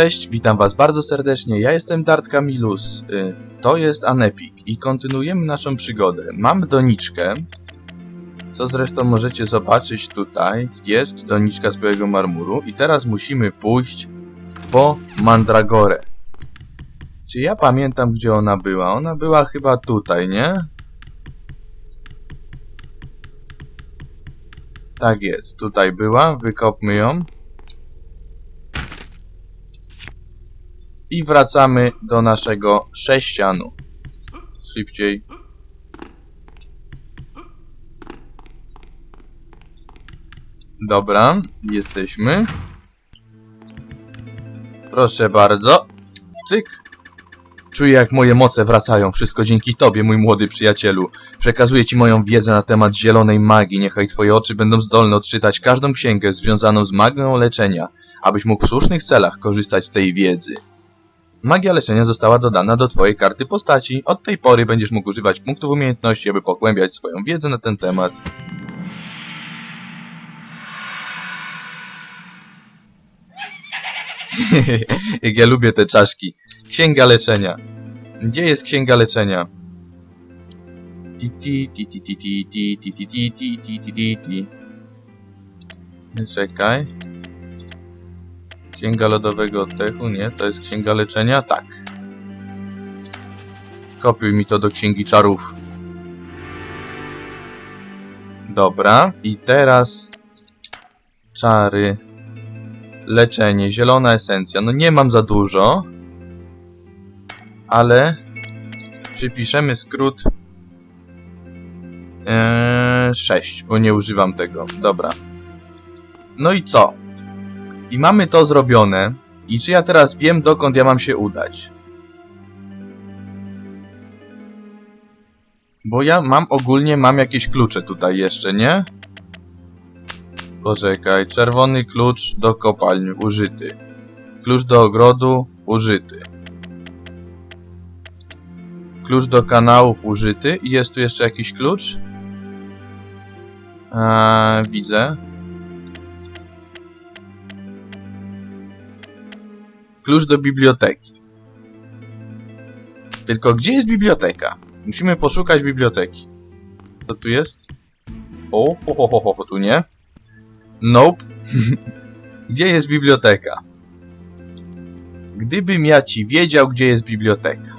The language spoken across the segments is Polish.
Cześć, witam was bardzo serdecznie. Ja jestem Dart Camilus. Y, To jest Anepik i kontynuujemy naszą przygodę. Mamy doniczkę, co zresztą możecie zobaczyć tutaj. Jest doniczka z białego marmuru i teraz musimy pójść po Mandragorę. Czy ja pamiętam, gdzie ona była? Ona była chyba tutaj, nie? Tak jest, tutaj była. Wykopmy ją. I wracamy do naszego sześcianu. Szybciej. Dobra, jesteśmy. Proszę bardzo. Cyk. Czuję, jak moje moce wracają. Wszystko dzięki tobie, mój młody przyjacielu. Przekazuję ci moją wiedzę na temat zielonej magii. Niechaj twoje oczy będą zdolne odczytać każdą księgę związaną z magią leczenia, abyś mógł w słusznych celach korzystać z tej wiedzy. Magia leczenia została dodana do twojej karty postaci. Od tej pory będziesz mógł używać punktów umiejętności, aby pogłębiać swoją wiedzę na ten temat. Jak ja lubię te czaszki. Księga leczenia. Gdzie jest księga leczenia? Czekaj. Księga lodowego oddechu, nie? To jest księga leczenia? Tak. Kopiuj mi to do księgi czarów. Dobra. I teraz... Czary. Leczenie. Zielona esencja. No nie mam za dużo. Ale... Przypiszemy skrót... Eee, 6, bo nie używam tego. Dobra. No i co? I mamy to zrobione. I czy ja teraz wiem, dokąd ja mam się udać? Bo ja mam ogólnie, mam jakieś klucze tutaj jeszcze, nie? Poczekaj, czerwony klucz do kopalni, użyty. Klucz do ogrodu, użyty. Klucz do kanałów, użyty. I jest tu jeszcze jakiś klucz? Eee, widzę. Klucz do biblioteki. Tylko gdzie jest biblioteka? Musimy poszukać biblioteki. Co tu jest? O, ho, ho, ho, ho, tu nie. Nope. gdzie jest biblioteka? Gdybym ja ci wiedział, gdzie jest biblioteka.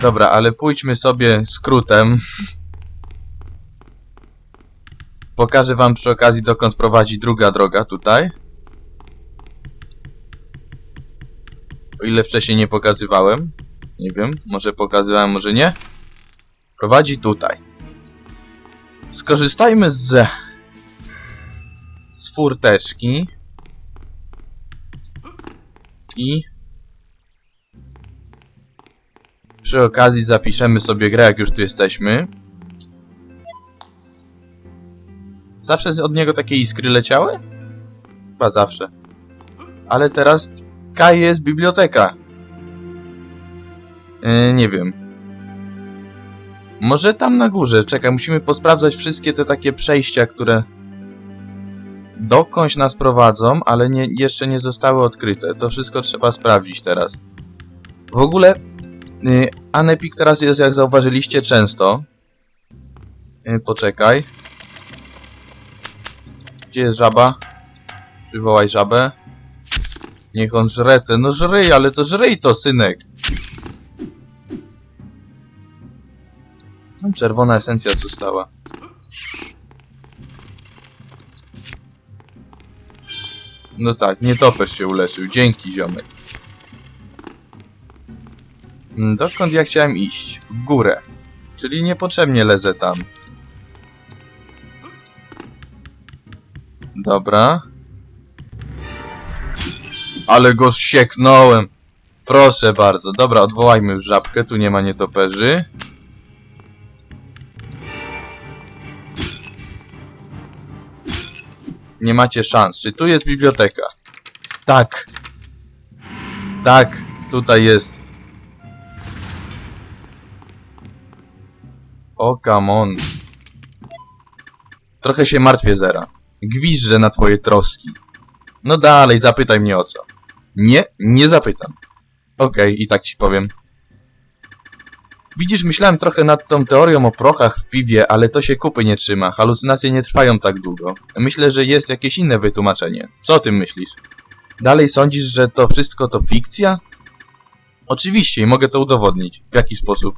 Dobra, ale pójdźmy sobie skrótem. Pokażę wam przy okazji, dokąd prowadzi druga droga tutaj. O ile wcześniej nie pokazywałem. Nie wiem, może pokazywałem, może nie. Prowadzi tutaj. Skorzystajmy z... z furteczki. I... Przy okazji zapiszemy sobie grę, jak już tu jesteśmy. Zawsze od niego takie iskry leciały? Chyba zawsze. Ale teraz Kaj jest biblioteka. Yy, nie wiem. Może tam na górze. Czekaj, musimy posprawdzać wszystkie te takie przejścia, które dokądś nas prowadzą, ale nie, jeszcze nie zostały odkryte. To wszystko trzeba sprawdzić teraz. W ogóle yy, Anepik teraz jest, jak zauważyliście, często. Yy, poczekaj. Gdzie jest żaba? Przywołaj żabę. Niech on żre te. No żryj, ale to żryj to, synek. Tam czerwona esencja została. No tak, nietoperz się uleczył. Dzięki, ziomek. Mm, Dokąd ja chciałem iść? W górę. Czyli niepotrzebnie lezę tam. Dobra. Ale go sieknąłem. Proszę bardzo. Dobra, odwołajmy już żabkę. Tu nie ma nietoperzy. Nie macie szans. Czy tu jest biblioteka? Tak. Tak. Tutaj jest. O, come on. Trochę się martwię, Zera. Gwizdżę na twoje troski. No dalej, zapytaj mnie o co. Nie, nie zapytam. Okej, i tak ci powiem. Widzisz, myślałem trochę nad tą teorią o prochach w piwie, ale to się kupy nie trzyma. Halucynacje nie trwają tak długo. Myślę, że jest jakieś inne wytłumaczenie. Co o tym myślisz? Dalej sądzisz, że to wszystko to fikcja? Oczywiście i mogę to udowodnić. W jaki sposób?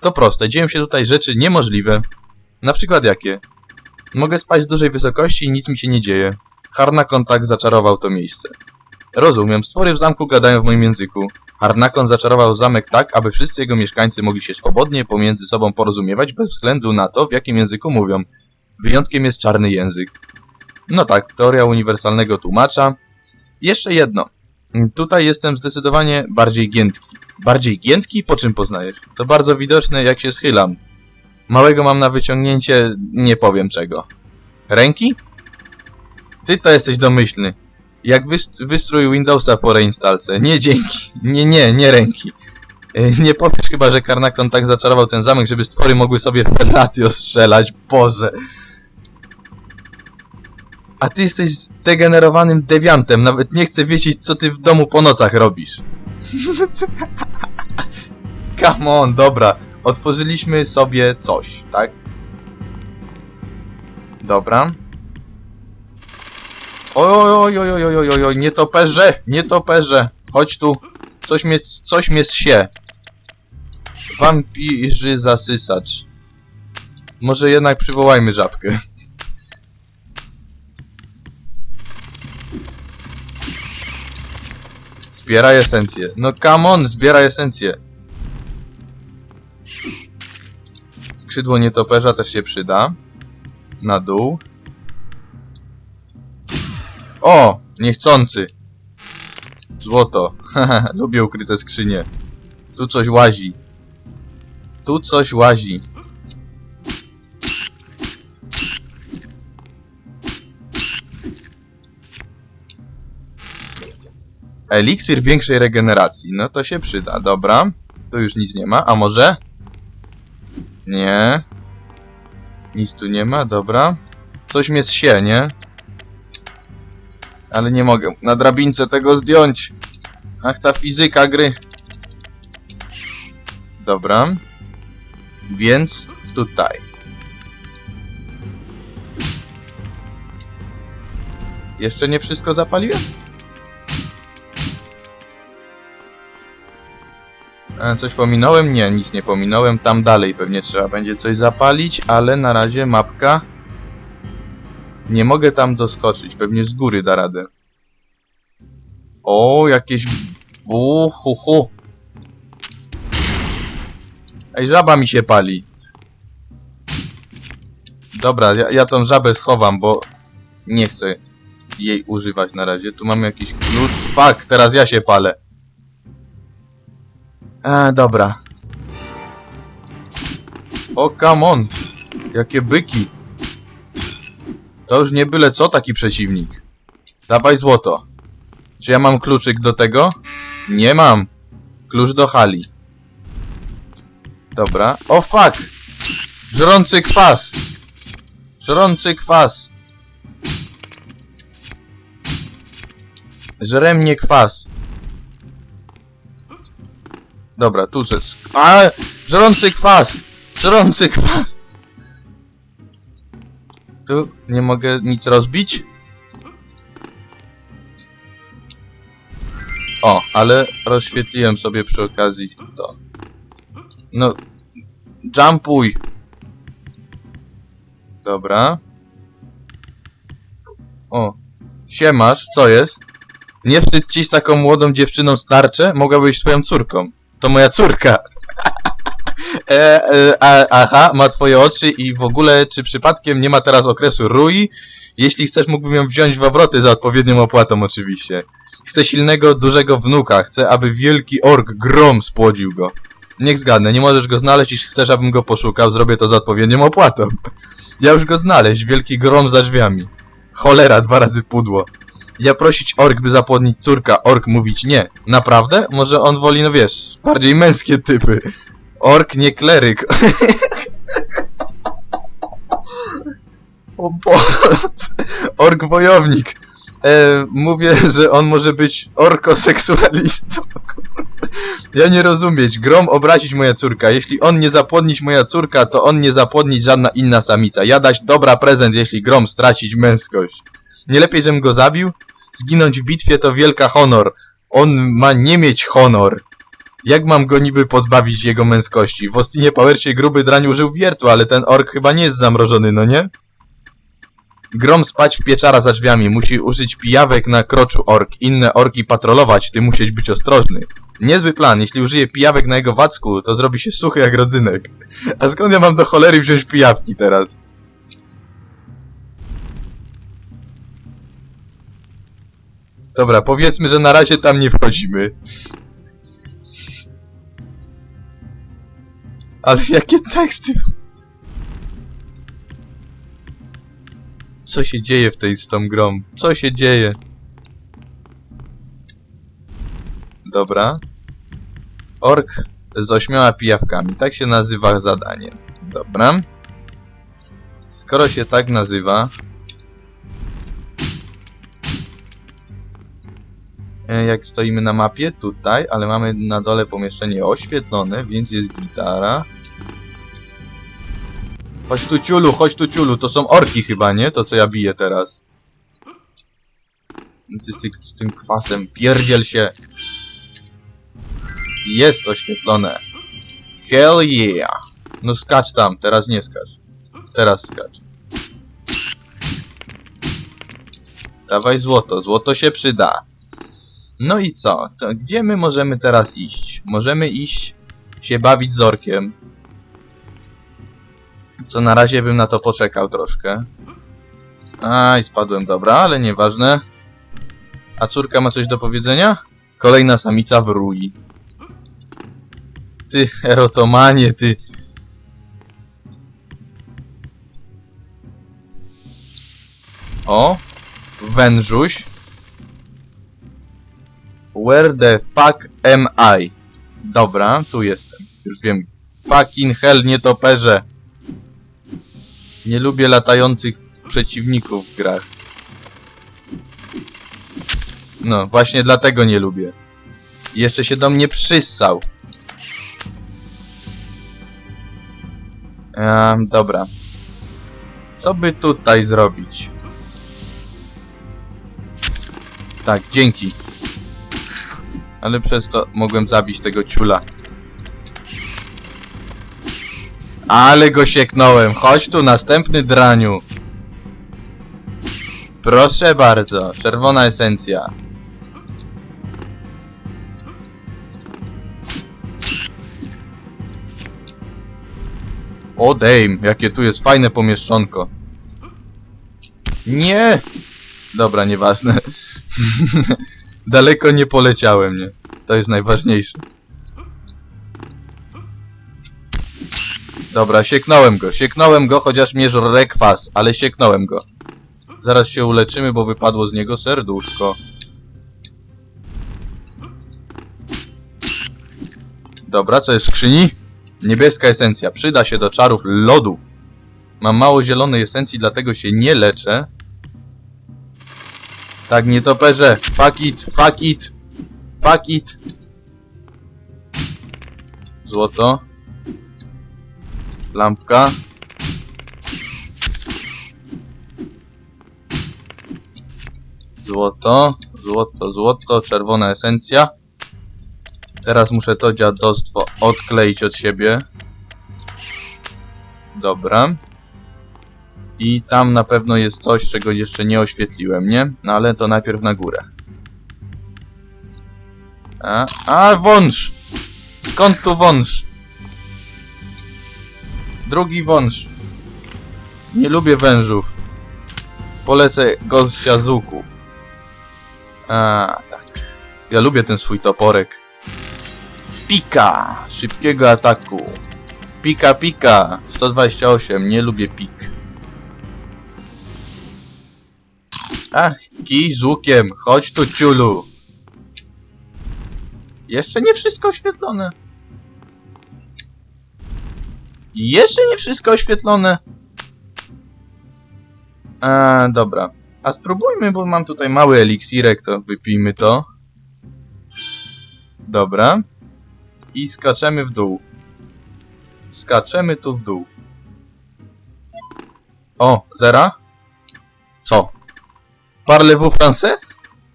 To proste, dzieją się tutaj rzeczy niemożliwe. Na przykład jakie? Mogę spać z dużej wysokości i nic mi się nie dzieje. Harnakon tak zaczarował to miejsce. Rozumiem, stwory w zamku gadają w moim języku. Harnakon zaczarował zamek tak, aby wszyscy jego mieszkańcy mogli się swobodnie pomiędzy sobą porozumiewać bez względu na to, w jakim języku mówią. Wyjątkiem jest czarny język. No tak, teoria uniwersalnego tłumacza. Jeszcze jedno. Tutaj jestem zdecydowanie bardziej giętki. Bardziej giętki? Po czym poznajesz? To bardzo widoczne, jak się schylam. Małego mam na wyciągnięcie, nie powiem czego. Ręki? Ty to jesteś domyślny. Jak wyst- wystrój Windowsa po reinstalce. Nie dzięki. Nie, nie, nie ręki. E, Nie powiesz chyba, że Karnakon tak zaczarował ten zamek, żeby stwory mogły sobie Fellatio strzelać. Boże. A ty jesteś zdegenerowanym dewiantem. Nawet nie chcę wiedzieć, co ty w domu po nocach robisz. Come on, dobra. Otworzyliśmy sobie coś, tak? Dobra. Oj, oj, oj, oj, oj, oj, oj, oj, nie toperze, nie toperze. Chodź tu. Coś mnie, coś mnie zsie. Wampirzy zasysacz. Może jednak przywołajmy żabkę. Zbieraj esencję. No come on, zbieraj esencję. Skrzydło nietoperza też się przyda. Na dół. O! Niechcący. Złoto. Lubię ukryte skrzynie. Tu coś łazi. Tu coś łazi. Eliksir większej regeneracji. No to się przyda, dobra. Tu już nic nie ma. A może? Nie. Nic tu nie ma, dobra. Coś mnie zsie, nie? Ale nie mogę na drabince tego zdjąć. Ach, ta fizyka gry. Dobra. Więc tutaj. Jeszcze nie wszystko zapaliłem? E, Coś pominąłem? Nie, nic nie pominąłem. Tam dalej pewnie trzeba będzie coś zapalić, ale na razie mapka. Nie mogę tam doskoczyć, pewnie z góry da radę. O, jakieś... Uhuhu. Ej, żaba mi się pali. Dobra, ja, ja tą żabę schowam, bo nie chcę jej używać na razie. Tu mamy jakiś klucz. Fuck, teraz ja się palę. E, dobra. O, come on. Jakie byki. To już nie byle co taki przeciwnik. Dawaj złoto. Czy ja mam kluczyk do tego? Nie mam. Klucz do hali. Dobra. O fuck! Żrący kwas! Żrący kwas! Żre mnie kwas. Dobra, tu sk- A! Żrący kwas! Żrący kwas! Tu nie mogę nic rozbić. O, ale rozświetliłem sobie przy okazji to. No, jumpuj! Dobra. O, siemasz, co jest? Nie wstyd ci z taką młodą dziewczyną starcze? Mogła być twoją córką. To moja córka. E, e, aha, ma twoje oczy i w ogóle, czy przypadkiem nie ma teraz okresu rui? Jeśli chcesz, mógłbym ją wziąć w obroty za odpowiednią opłatą oczywiście. Chcę silnego, dużego wnuka. Chcę, aby wielki ork Grom spłodził go. Niech zgadnę, nie możesz go znaleźć, jeśli chcesz, abym go poszukał, zrobię to za odpowiednią opłatą. Ja już go znaleźć, wielki Grom za drzwiami. Cholera, dwa razy pudło. Ja prosić ork, by zapłodnić córka, ork mówić nie. Naprawdę? Może on woli, no wiesz, bardziej męskie typy. Ork, nie kleryk. o Boże. Ork wojownik. e, mówię, że on może być orkoseksualistą. Ja nie rozumieć. Grom obrazić moja córka. Jeśli on nie zapłodnić moja córka, to on nie zapłodnić żadna inna samica. Ja dać dobra prezent, jeśli Grom stracić męskość. Nie lepiej, żebym go zabił? Zginąć w bitwie to wielka honor. On ma nie mieć honor. Jak mam go niby pozbawić jego męskości? W Ostinie Powercie gruby drań użył wiertu, ale ten ork chyba nie jest zamrożony, no nie? Grom spać w pieczara za drzwiami, musi użyć pijawek na kroczu ork, inne orki patrolować, ty musisz być ostrożny. Niezły plan, jeśli użyję pijawek na jego wacku, to zrobi się suchy jak rodzynek. A skąd ja mam do cholery wziąć pijawki teraz? Dobra, powiedzmy, że na razie tam nie wchodzimy. Ale jakie teksty? Co się dzieje w tej z tą grą? Co się dzieje? Dobra. Ork z ośmioma pijawkami. Tak się nazywa zadanie. Dobra. Skoro się tak nazywa... Jak stoimy na mapie, tutaj, ale mamy na dole pomieszczenie oświetlone, więc jest gitara. Chodź tu ciulu, chodź tu ciulu, to są orki chyba, nie? To co ja biję teraz. Ty z, ty, z tym kwasem, pierdziel się. Jest oświetlone. Hell yeah. No skacz tam, teraz nie skacz. Teraz skacz. Dawaj złoto, złoto się przyda. No i co? To gdzie my możemy teraz iść? Możemy iść się bawić z orkiem. Co na razie bym na to poczekał troszkę. Aj, spadłem, dobra, ale nieważne. A córka ma coś do powiedzenia? Kolejna samica w rui. Ty, erotomanie, ty. O, wężuś. Where the fuck am I? Dobra, tu jestem. Już wiem. Fucking hell, nietoperze. Nie lubię latających przeciwników w grach. No, właśnie dlatego nie lubię. I Jeszcze się do mnie przyssał. Ehm, dobra. Co by tutaj zrobić? Tak, dzięki. Ale przez to mogłem zabić tego ciula. Ale go sieknąłem. Chodź tu, następny draniu. Proszę bardzo, czerwona esencja. O jakie tu jest fajne pomieszczonko. Nie! Dobra, nieważne. Daleko nie poleciałem, nie? To jest najważniejsze. Dobra, sieknąłem go, sieknąłem go, chociaż mnie żre kwas, ale sieknąłem go. Zaraz się uleczymy, bo wypadło z niego serduszko. Dobra, co jest w skrzyni? Niebieska esencja, przyda się do czarów lodu. Mam mało zielonej esencji, dlatego się nie leczę. Tak, nietoperze, fuck it, fuck it, fuck it. Złoto. Lampka. Złoto, złoto, złoto, czerwona esencja. Teraz muszę to dziadostwo odkleić od siebie. Dobra. I tam na pewno jest coś, czego jeszcze nie oświetliłem, nie? No ale to najpierw na górę. A, a wąż! Skąd tu wąż? Drugi wąż. Nie lubię wężów. Polecę gościa z łuku. A, tak. Ja lubię ten swój toporek. Pika! Szybkiego ataku. Pika, pika. 128. Nie lubię pik. Ach, kij z łukiem. Chodź tu, ciulu. Jeszcze nie wszystko oświetlone. Jeszcze nie wszystko oświetlone. A, dobra. A spróbujmy, bo mam tutaj mały eliksirek, to wypijmy to. Dobra. I skaczemy w dół. Skaczemy tu w dół. O, zera? Co? Parlez-vous français?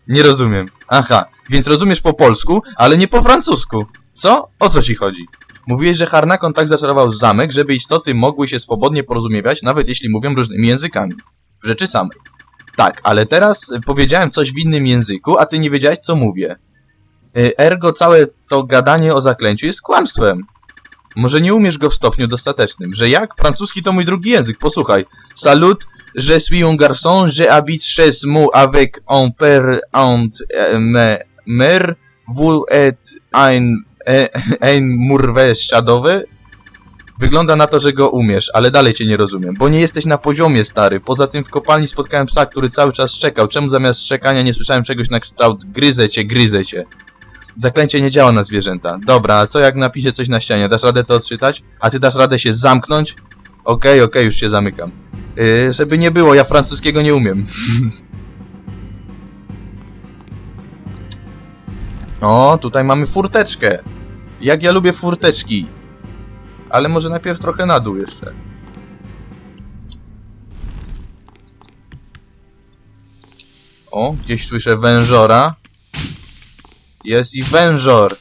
Nie rozumiem. Aha, więc rozumiesz po polsku, ale nie po francusku. Co? O co ci chodzi? Mówiłeś, że Harnakon tak zaczarował zamek, żeby istoty mogły się swobodnie porozumiewać, nawet jeśli mówią różnymi językami. W rzeczy samej. Tak, ale teraz powiedziałem coś w innym języku, a ty nie wiedziałeś, co mówię. Y, Ergo całe to gadanie o zaklęciu jest kłamstwem. Może nie umiesz go w stopniu dostatecznym. Że jak? Francuski to mój drugi język, posłuchaj. Salut, je suis un garçon, je habite chez moi avec un père euh, me, mère, vous êtes un, e- ein murwe śladowy? Wygląda na to, że go umiesz, ale dalej cię nie rozumiem, bo nie jesteś na poziomie, stary. Poza tym w kopalni spotkałem psa, który cały czas szczekał. Czemu zamiast szczekania nie słyszałem czegoś na kształt gryzę cię, gryzę cię? Zaklęcie nie działa na zwierzęta. Dobra, a co jak napiszę coś na ścianie? Dasz radę to odczytać? A ty dasz radę się zamknąć? Okej, okej, już się zamykam. Yy, żeby nie było, ja francuskiego nie umiem. o, tutaj mamy furteczkę. Jak ja lubię furteczki. Ale może najpierw trochę na dół jeszcze. O, gdzieś słyszę wężora. Jest i wężor.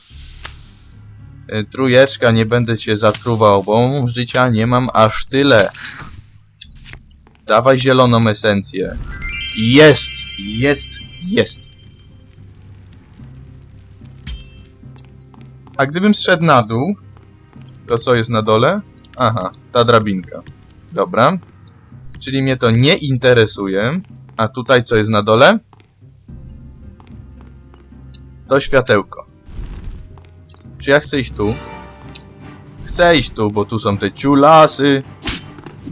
Y, Trójeczka, nie będę cię zatruwał, bo życia nie mam aż tyle. Dawaj zieloną esencję. Jest! Jest! Jest! A gdybym zszedł na dół, to co jest na dole? Aha, ta drabinka. Dobra. Czyli mnie to nie interesuje. A tutaj co jest na dole? To światełko. Czy ja chcę iść tu? Chcę iść tu, bo tu są te ciulasy.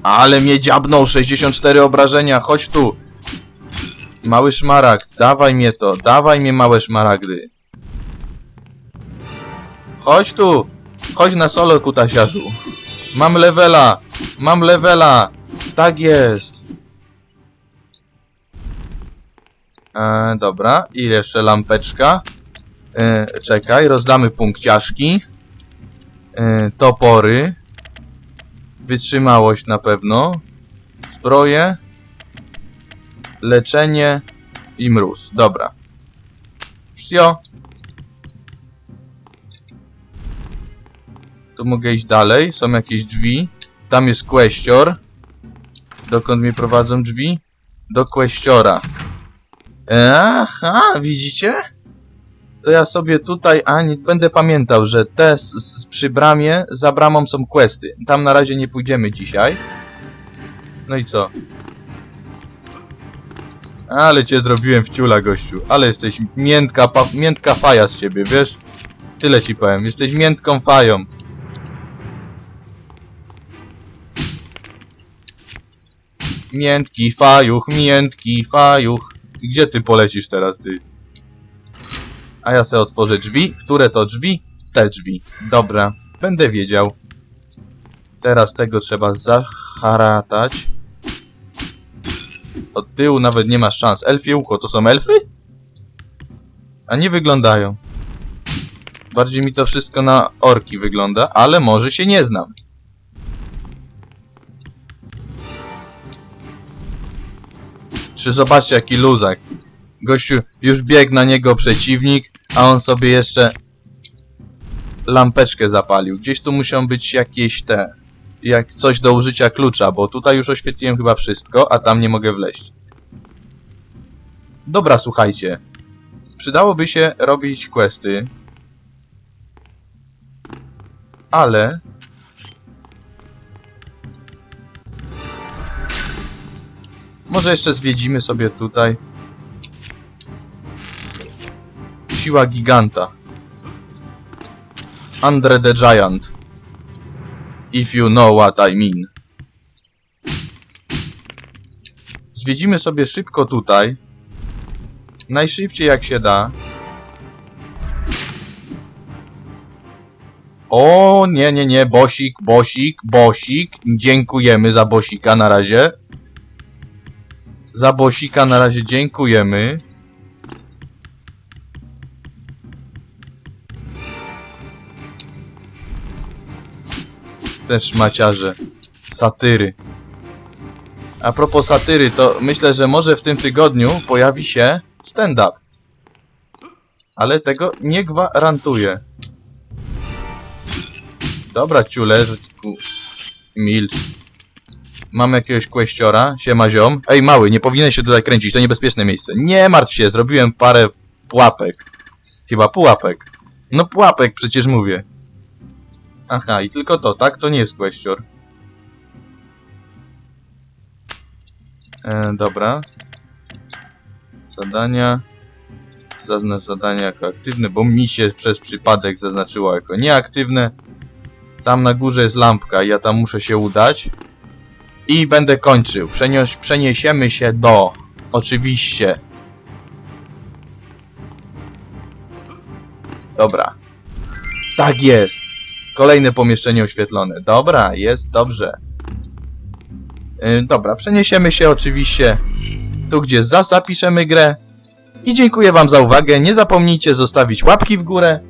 Ale mnie dziabnął 64 obrażenia, chodź tu. Mały szmaragd, dawaj mnie to, dawaj mnie małe szmaragdy. Chodź tu, chodź na solo kutasiarzu. Mam levela, mam levela, tak jest. E, dobra, i jeszcze lampeczka. E, czekaj, rozdamy punkciaszki. E, topory. Wytrzymałość na pewno. Zbroje. Leczenie i mróz. Dobra. Wsio. Tu mogę iść dalej. Są jakieś drzwi. Tam jest kwestior. Dokąd mnie prowadzą drzwi? Do kwestiora. Aha, widzicie? To ja sobie tutaj, a nie będę pamiętał, że te s, s, przy bramie, za bramą są questy. Tam na razie nie pójdziemy dzisiaj. No i co? Ale cię zrobiłem w ciula, gościu. Ale jesteś miętka, pa, miętka faja z ciebie, wiesz? Tyle ci powiem. Jesteś miętką fają. Miętki fajuch, miętki fajuch. Gdzie ty polecisz teraz, ty? A ja sobie otworzę drzwi. Które to drzwi? Te drzwi. Dobra, będę wiedział. Teraz tego trzeba zaharatać. Od tyłu nawet nie masz szans. Elfie ucho, to są elfy? A nie wyglądają. Bardziej mi to wszystko na orki wygląda, ale może się nie znam. Czy zobaczcie jaki luzak. Gościu, już biegł na niego przeciwnik, a on sobie jeszcze lampeczkę zapalił. Gdzieś tu muszą być jakieś te, jak coś do użycia klucza, bo tutaj już oświetliłem chyba wszystko, a tam nie mogę wleźć. Dobra, słuchajcie. Przydałoby się robić questy. Ale... Może jeszcze zwiedzimy sobie tutaj. Siła giganta. Andre the Giant. If you know what I mean. Zwiedzimy sobie szybko tutaj. Najszybciej jak się da. O, nie, nie, nie, bosik, bosik, bosik. Dziękujemy za bosika na razie. Za bosika na razie dziękujemy. Też maciarze. Satyry. A propos satyry, to myślę, że może w tym tygodniu pojawi się stand-up. Ale tego nie gwarantuję. Dobra, ciule, że tu... Milcz. Mam jakiegoś kwestiora. Siema ziom. Ej, mały, nie powinieneś się tutaj kręcić, to niebezpieczne miejsce. Nie martw się, zrobiłem parę pułapek. Chyba pułapek. No pułapek, przecież mówię. Aha, i tylko to, tak? To nie jest kwestior. E, dobra. Zadania. Zaznacz zadania jako aktywne, bo mi się przez przypadek zaznaczyło jako nieaktywne. Tam na górze jest lampka, ja tam muszę się udać. I będę kończył. Przenios przeniesiemy się do... Oczywiście. Dobra. Tak jest. Kolejne pomieszczenie oświetlone. Dobra, jest dobrze. Yy, dobra, przeniesiemy się oczywiście tu, gdzie za zapiszemy grę. I dziękuję wam za uwagę. Nie zapomnijcie zostawić łapki w górę,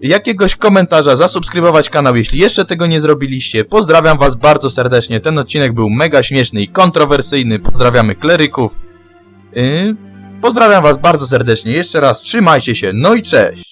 jakiegoś komentarza, zasubskrybować kanał, jeśli jeszcze tego nie zrobiliście. Pozdrawiam was bardzo serdecznie. Ten odcinek był mega śmieszny i kontrowersyjny. Pozdrawiamy kleryków. Yy, pozdrawiam was bardzo serdecznie. Jeszcze raz trzymajcie się. No i cześć!